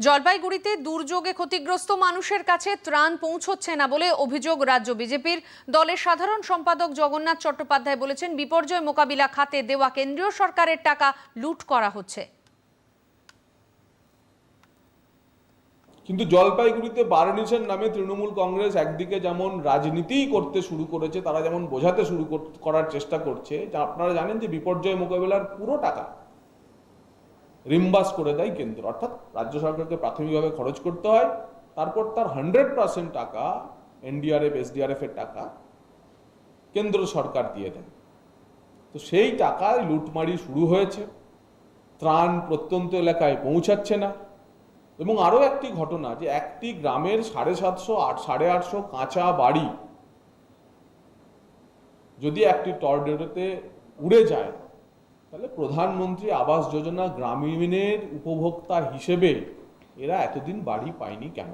জলপাইগুড়িতে দুর্যোগে ক্ষতিগ্রস্ত মানুষের কাছে ত্রাণ পৌঁছচ্ছে না বলে অভিযোগ রাজ্য বিজেপির। দলের সাধারণ সম্পাদক জগন্নাথ চট্টোপাধ্যায় বলেছেন, বিপর্যয় মোকাবিলা খাতে দেওয়া কেন্দ্রীয় সরকারের টাকা লুট করা হচ্ছে। কিন্তু জলপাইগুড়িতে বারানিসের নামে তৃণমূল কংগ্রেস একদিকে যেমন রাজনীতিই করতে শুরু করেছে, তারা যেমন বোঝাতে শুরু করার চেষ্টা করছে আপনারা জানেন যে বিপর্যয় মোকাবিলার পুরো টাকা রিম্বাস করে দেয় কেন্দ্র। অর্থাৎ রাজ্য সরকারকে প্রাথমিকভাবে খরচ করতে হয়, তারপর তার হান্ড্রেড পার্সেন্ট টাকা এনডিআরএফ, এসডিআরএফ এর টাকা কেন্দ্র সরকার দিয়ে দেয়। তো সেই টাকায় লুটমারি শুরু হয়েছে। ত্রাণ প্রত্যন্ত এলাকায় পৌঁছাচ্ছে না। এবং আরও একটি ঘটনা যে একটি গ্রামের সাড়ে সাতশো, আট, সাড়ে আটশো কাঁচা বাড়ি যদি একটি টর্নেডোতে উড়ে যায় তাহলে প্রধানমন্ত্রী আবাস যোজনা গ্রামীণের উপভোক্তা হিসেবে এরা এতদিন বাড়ি পায়নি কেন?